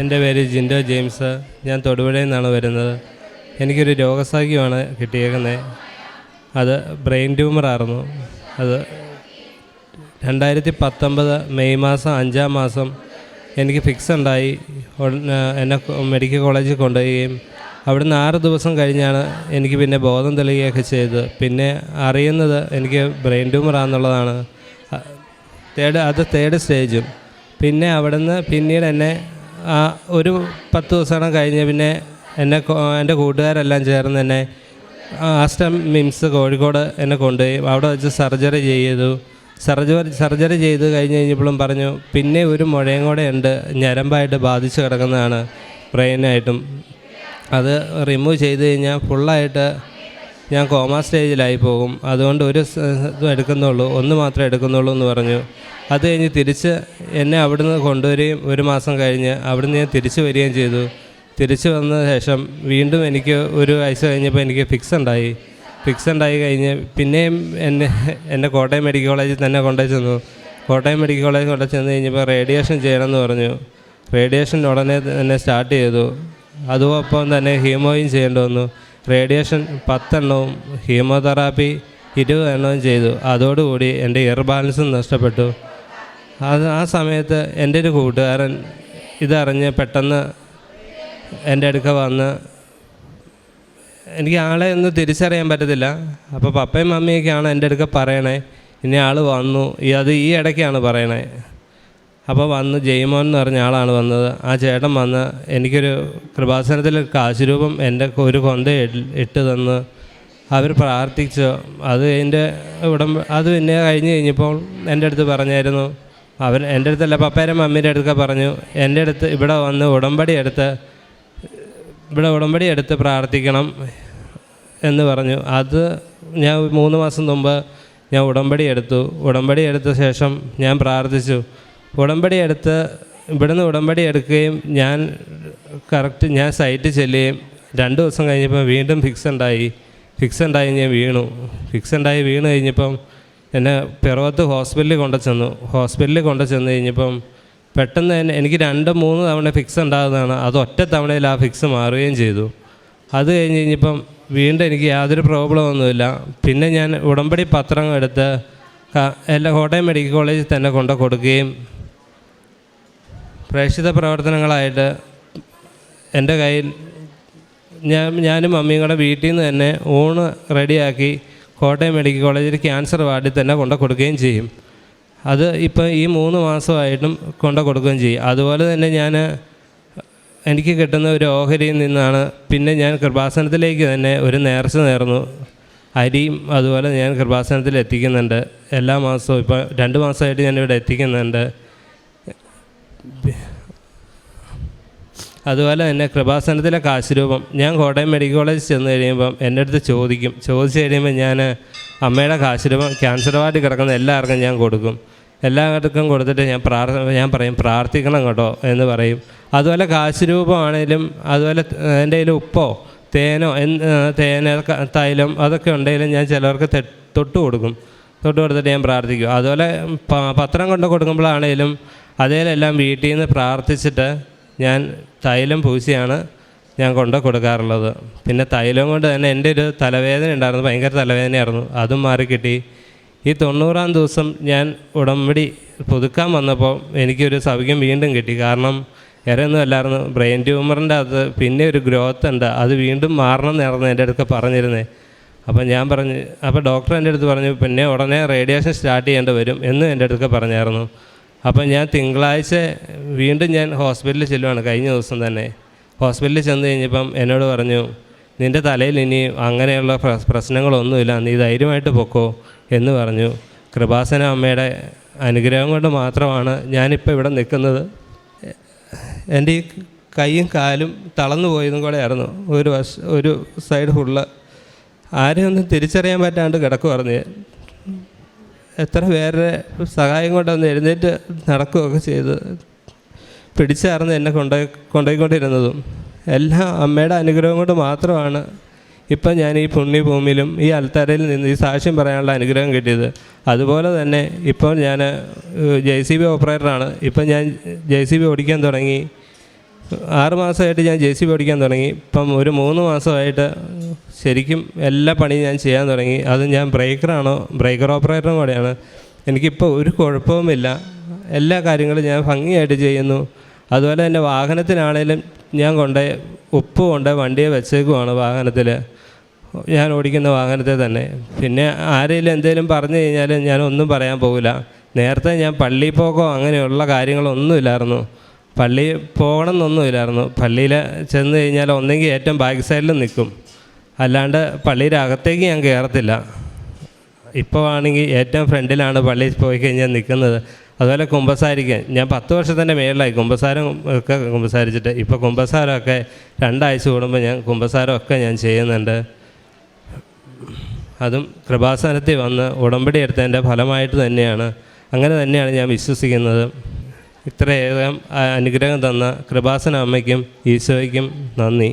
എന്റെ പേര് ജിൻഡോ ജെയിംസ്. ഞാൻ തൊടുപുഴയിൽ നിന്നാണ് വരുന്നത്. എനിക്കൊരു രോഗസാഖ്യമാണ് കിട്ടിയേക്കുന്നത് അത് ബ്രെയിൻ ട്യൂമറായിരുന്നു. അത് രണ്ടായിരത്തി പത്തൊമ്പത് മെയ് മാസം അഞ്ചാം മാസം എനിക്ക് ഫിക്സ് ഉണ്ടായി എന്നെ മെഡിക്കൽ കോളേജിൽ കൊണ്ടുപോവുകയും അവിടുന്ന് ആറ് ദിവസം കഴിഞ്ഞാണ് എനിക്ക് പിന്നെ ബോധം തെളിയുകയൊക്കെ ചെയ്തത്. പിന്നെ അറിയുന്നത് എനിക്ക് ബ്രെയിൻ ട്യൂമറാണെന്നുള്ളതാണ്. തേർഡ് അത് തേർഡ് സ്റ്റേജും. പിന്നെ അവിടുന്ന് പിന്നീട് എന്നെ ഒരു പത്ത് ദിവസമാണ് കഴിഞ്ഞ് പിന്നെ എന്നെ എന്റെ കൂട്ടുകാരെല്ലാം ചേർന്ന് എന്നെ ആസ്റ്റം മിംസ് കോഴിക്കോട് എന്നെ കൊണ്ടുപോയി. അവിടെ വെച്ച് സർജറി ചെയ്തു. സർജറി സർജറി ചെയ്ത് കഴിഞ്ഞ് കഴിഞ്ഞപ്പോഴും പറഞ്ഞു പിന്നെ ഒരു മുഴയും കൂടെ ഉണ്ട്. ഞരമ്പായിട്ട് ബാധിച്ച് കിടക്കുന്നതാണ്. ബ്രെയിനായിട്ടും. അത് റിമൂവ് ചെയ്ത് കഴിഞ്ഞാൽ ഫുള്ളായിട്ട് ഞാൻ കോമ സ്റ്റേജിലായി പോകും. അതുകൊണ്ട് ഒരു എടുക്കുന്നുള്ളൂ. ഒന്ന് മാത്രമേ എടുക്കുന്നുള്ളൂ എന്ന് പറഞ്ഞു. അത് കഴിഞ്ഞ് തിരിച്ച് എന്നെ അവിടുന്ന് കൊണ്ടുവരികയും ഒരു മാസം കഴിഞ്ഞ് അവിടുന്ന് ഞാൻ തിരിച്ചു വരികയും ചെയ്തു. തിരിച്ചു വന്ന ശേഷം വീണ്ടും എനിക്ക് ഒരു ആഴ്ച കഴിഞ്ഞപ്പോൾ എനിക്ക് ഫിക്സ് ഉണ്ടായി. ഫിക്സ് ഉണ്ടായി കഴിഞ്ഞ് പിന്നെയും എന്നെ എന്നെ കോട്ടയം മെഡിക്കൽ കോളേജിൽ തന്നെ കൊണ്ടുപോയി ചെന്നു. കോട്ടയം മെഡിക്കൽ കോളേജിൽ കൊണ്ടു ചെന്ന് കഴിഞ്ഞപ്പോൾ റേഡിയേഷൻ ചെയ്യണമെന്ന് പറഞ്ഞു. റേഡിയേഷൻ ഉടനെ തന്നെ സ്റ്റാർട്ട് ചെയ്തു. അതുമൊപ്പം തന്നെ ഹീമോയും ചെയ്യേണ്ടി വന്നു. റേഡിയേഷൻ പത്തെണ്ണവും ഹീമോതെറാപ്പി ഇരുപത് എണ്ണവും ചെയ്തു. അതോടുകൂടി എന്റെ ഇയർ ബാലൻസും നഷ്ടപ്പെട്ടു. അത് ആ സമയത്ത് എന്റെ ഒരു കൂട്ടുകാരൻ ഇതറിഞ്ഞ് പെട്ടെന്ന് എന്റെ അടുക്ക വന്ന് എനിക്ക് ആളെ ഒന്നും തിരിച്ചറിയാൻ പറ്റത്തില്ല. അപ്പോൾ പപ്പയും മമ്മിയൊക്കെയാണ് എന്റെ അടുക്ക പറയണേ. ഇനി ആൾ വന്നു. അത് ഈ ഇടയ്ക്കാണ് പറയണേ. അപ്പോൾ വന്ന് ജയ്മോൻ എന്ന് പറഞ്ഞ ആളാണ് വന്നത്. ആ ചേട്ടൻ വന്ന് എനിക്കൊരു കൃപാസനത്തിൽ കാശുരൂപം എന്റെ ഒരു കൊന്ത ഇട്ട് തന്ന് അവർ പ്രാർത്ഥിച്ചു. അത് എന്റെ ഉടമ്പ അത് പിന്നെ കഴിഞ്ഞ് കഴിഞ്ഞപ്പോൾ എന്റെ അടുത്ത് പറഞ്ഞായിരുന്നു. അവൻ എന്റെ അടുത്തല്ല പപ്പേരെ മമ്മീന്റെ അടുക്ക പറഞ്ഞു എന്റെ അടുത്ത് ഇവിടെ വന്ന് ഉടമ്പടി എടുത്ത് ഇവിടെ ഉടമ്പടി എടുത്ത് പ്രാർത്ഥിക്കണം എന്ന് പറഞ്ഞു. അത് ഞാൻ മൂന്ന് മാസം മുമ്പ് ഞാൻ ഉടമ്പടി എടുത്തു. ഉടമ്പടി എടുത്ത ശേഷം ഞാൻ പ്രാർത്ഥിച്ചു. ഉടമ്പടി എടുത്ത് ഇവിടുന്ന് ഉടമ്പടി എടുക്കുകയും ഞാൻ കറക്റ്റ് ഞാൻ സൈറ്റ് ചെല്ലുകയും രണ്ട് ദിവസം കഴിഞ്ഞപ്പോൾ വീണ്ടും ഫിക്സ് ഉണ്ടായി. ഫിക്സ് ഉണ്ടായി ഞാൻ വീണു. ഫിക്സ് ഉണ്ടായി വീണ് കഴിഞ്ഞപ്പം എന്നെ പിറവത്ത് ഹോസ്പിറ്റലിൽ കൊണ്ടു ചെന്നു. ഹോസ്പിറ്റലിൽ കൊണ്ടു ചെന്ന് കഴിഞ്ഞപ്പം പെട്ടെന്ന് തന്നെ എനിക്ക് രണ്ട് മൂന്ന് തവണ ഫിക്സ് ഉണ്ടാകുന്നതാണ്. അത് ഒറ്റ തവണയിൽ ആ ഫിക്സ് മാറുകയും ചെയ്തു. അത് കഴിഞ്ഞ് കഴിഞ്ഞപ്പം വീണ്ടും എനിക്ക് യാതൊരു പ്രോബ്ലം ഒന്നുമില്ല. പിന്നെ ഞാൻ ഉടമ്പടി പത്രം എടുത്ത് എല്ലാ കോട്ടയം മെഡിക്കൽ കോളേജിൽ തന്നെ കൊണ്ടു കൊടുക്കുകയും പ്രേക്ഷിത പ്രവർത്തനങ്ങളായിട്ട് എന്റെ കയ്യിൽ ഞാൻ ഞാനും അമ്മീങ്ങളുടെ കൂടെ വീട്ടിൽ നിന്ന് തന്നെ ഊണ് റെഡിയാക്കി കോട്ടയം മെഡിക്കൽ കോളേജിൽ ക്യാൻസർ വാർഡിൽ തന്നെ കൊണ്ട് കൊടുക്കുകയും ചെയ്യും. അത് ഇപ്പോൾ ഈ മൂന്ന് മാസമായിട്ടും കൊണ്ട് കൊടുക്കുകയും ചെയ്യും. അതുപോലെ തന്നെ ഞാൻ എനിക്ക് കിട്ടുന്ന ഒരു ഓഹരിയിൽ നിന്നാണ് പിന്നെ ഞാൻ കൃപാസനത്തിലേക്ക് തന്നെ ഒരു നേർച്ച നേർന്നു. അരിയും അതുപോലെ ഞാൻ കൃപാസനത്തിൽ എത്തിക്കുന്നുണ്ട്. എല്ലാ മാസവും ഇപ്പോൾ രണ്ട് മാസമായിട്ട് ഞാനിവിടെ എത്തിക്കുന്നുണ്ട്. അതുപോലെ തന്നെ കൃപാസനത്തിലെ കാശുരൂപം. ഞാൻ കോട്ടയം മെഡിക്കൽ കോളേജിൽ ചെന്ന് കഴിയുമ്പം എന്റെ അടുത്ത് ചോദിക്കും. ചോദിച്ചു കഴിയുമ്പോൾ ഞാൻ അമ്മയുടെ കാശുരൂപം ക്യാൻസർ വാർഡിൽ കിടക്കുന്ന എല്ലാവർക്കും ഞാൻ കൊടുക്കും. എല്ലാവർക്കും കൊടുത്തിട്ട് ഞാൻ പ്രാർത്ഥ ഞാൻ പറയും പ്രാർത്ഥിക്കണം കേട്ടോ എന്ന് പറയും. അതുപോലെ കാശുരൂപമാണേലും അതുപോലെ എന്റെ ഉപ്പോ തേനോ തേന തൈലം അതൊക്കെ ഉണ്ടെങ്കിലും ഞാൻ ചിലർക്ക് തെ- തൊട്ട് കൊടുക്കും. തൊട്ട് കൊടുത്തിട്ട് ഞാൻ പ്രാർത്ഥിക്കും. അതുപോലെ പത്രം കൊണ്ട് കൊടുക്കുമ്പോഴാണേലും അതേലെല്ലാം വീട്ടിൽ നിന്ന് പ്രാർത്ഥിച്ചിട്ട് ഞാൻ തൈലം പൂശിയാണ് ഞാൻ കൊണ്ട് കൊടുക്കാറുള്ളത്. പിന്നെ തൈലം കൊണ്ട് തന്നെ എന്റെ ഒരു തലവേദന ഉണ്ടായിരുന്നു ഭയങ്കര തലവേദനയായിരുന്നു. അതും മാറി കിട്ടി. ഈ തൊണ്ണൂറാം ദിവസം ഞാൻ ഉടമ്പടി പുതുക്കാൻ വന്നപ്പോൾ എനിക്കൊരു സൗഖ്യം വീണ്ടും കിട്ടി. കാരണം വേറെയൊന്നും അല്ലായിരുന്നു. ബ്രെയിൻ ട്യൂമറിന്റെ അത് പിന്നെ ഒരു ഗ്രോത്ത് ഉണ്ട്. അത് വീണ്ടും മാറണം എന്നായിരുന്നു എന്റെ അടുത്ത് പറഞ്ഞിരുന്നത് അപ്പം ഞാൻ പറഞ്ഞു അപ്പോൾ ഡോക്ടർ എന്റെ അടുത്ത് പറഞ്ഞു പിന്നെ ഉടനെ റേഡിയേഷൻ സ്റ്റാർട്ട് ചെയ്യേണ്ടി വരും എന്നും എന്റെ അടുത്ത് പറഞ്ഞായിരുന്നു. അപ്പം ഞാൻ തിങ്കളാഴ്ച വീണ്ടും ഞാൻ ഹോസ്പിറ്റലിൽ ചെല്ലുവാണ് കഴിഞ്ഞ ദിവസം തന്നെ. ഹോസ്പിറ്റലിൽ ചെന്ന് കഴിഞ്ഞപ്പം എന്നോട് പറഞ്ഞു നിന്റെ തലയിൽ ഇനി അങ്ങനെയുള്ള പ്ര- പ്രശ്നങ്ങളൊന്നുമില്ല നീ ധൈര്യമായിട്ട് പൊക്കോ എന്ന് പറഞ്ഞു. കൃപാസന അമ്മയുടെ അനുഗ്രഹം കൊണ്ട് മാത്രമാണ് ഞാനിപ്പോൾ ഇവിടെ നിൽക്കുന്നത്. എന്റെ ഈ കൈയും കാലും തളർന്നു പോയതും കൂടെ ആയിരുന്നു. ഒരു വശ ഒരു സൈഡ് ഫുള്ള്. ആരെയൊന്നും തിരിച്ചറിയാൻ പറ്റാണ്ട് കിടക്കുമായിരുന്നു എത്ര പേരുടെ സഹായം കൊണ്ടൊന്ന് എഴുന്നേറ്റ് നടക്കുകയൊക്കെ ചെയ്ത് പിടിച്ചാർന്ന് എന്നെ കൊണ്ടുപോയി കൊണ്ടുപോയിക്കൊണ്ടിരുന്നതും എല്ലാം അമ്മയുടെ അനുഗ്രഹം കൊണ്ട് മാത്രമാണ് ഇപ്പം ഞാൻ ഈ പുണ്യഭൂമിയിലും ഈ അൽത്തറയിൽ നിന്ന് ഈ സാക്ഷ്യം പറയാനുള്ള അനുഗ്രഹം കിട്ടിയത്. അതുപോലെ തന്നെ ഇപ്പോൾ ഞാൻ ജെ സി ബി ഓപ്പറേറ്ററാണ്. ഇപ്പം ഞാൻ ജെ സി ബി ഓടിക്കാൻ തുടങ്ങി. ആറ് മാസമായിട്ട് ഞാൻ ജെ സി ബി ഓടിക്കാൻ തുടങ്ങി. ഇപ്പം ഒരു മൂന്ന് മാസമായിട്ട് ശരിക്കും എല്ലാ പണിയും ഞാൻ ചെയ്യാൻ തുടങ്ങി. അത് ഞാൻ ബ്രേക്കറാണോ ബ്രേക്കർ ഓപ്പറേറ്ററും കൂടെയാണ്. എനിക്കിപ്പോൾ ഒരു കുഴപ്പവുമില്ല. എല്ലാ കാര്യങ്ങളും ഞാൻ ഭംഗിയായിട്ട് ചെയ്യുന്നു. അതുപോലെ തന്നെ വാഹനത്തിനാണേലും ഞാൻ കൊണ്ട് ഉപ്പ് കൊണ്ട് വണ്ടിയെ വെച്ചേക്കുവാണ് വാഹനത്തിൽ ഞാൻ ഓടിക്കുന്ന വാഹനത്തെ തന്നെ. പിന്നെ ആരെങ്കിലും എന്തെങ്കിലും പറഞ്ഞു കഴിഞ്ഞാൽ ഞാൻ ഒന്നും പറയാൻ പോകില്ല നേരത്തെ ഞാൻ പള്ളിയിൽ പോക്കോ അങ്ങനെയുള്ള കാര്യങ്ങളൊന്നുമില്ലായിരുന്നു. പള്ളി പോകണം എന്നൊന്നുമില്ലായിരുന്നു പള്ളിയിൽ ചെന്ന് കഴിഞ്ഞാൽ ഒന്നെങ്കിൽ ഏറ്റവും ബാക്ക് സൈഡിൽ നിൽക്കും. അല്ലാണ്ട് പള്ളിയുടെ അകത്തേക്ക് ഞാൻ കയറത്തില്ല. ഇപ്പോൾ ആണെങ്കിൽ ഏറ്റവും ഫ്രണ്ടിലാണ് പള്ളിയിൽ പോയി കഴിഞ്ഞാൽ നിൽക്കുന്നത്. അതുപോലെ കുമ്പസാരിക്കാൻ. ഞാൻ പത്ത് വർഷത്തിന്റെ മേളിലായി കുമ്പസാരം ഒക്കെ കുമ്പസാരിച്ചിട്ട്. ഇപ്പോൾ കുമ്പസാരമൊക്കെ രണ്ടാഴ്ച കൂടുമ്പോൾ ഞാൻ കുമ്പസാരമൊക്കെ ഞാൻ ചെയ്യുന്നുണ്ട്. അതും കൃപാസനത്തിൽ വന്ന് ഉടമ്പടി എടുത്തതിന്റെ ഫലമായിട്ട് തന്നെയാണ്. അങ്ങനെ തന്നെയാണ് ഞാൻ വിശ്വസിക്കുന്നത്. ഇത്രയേകം അനുഗ്രഹം തന്ന കൃപാസന അമ്മയ്ക്കും ഈശോയ്ക്കും നന്ദി.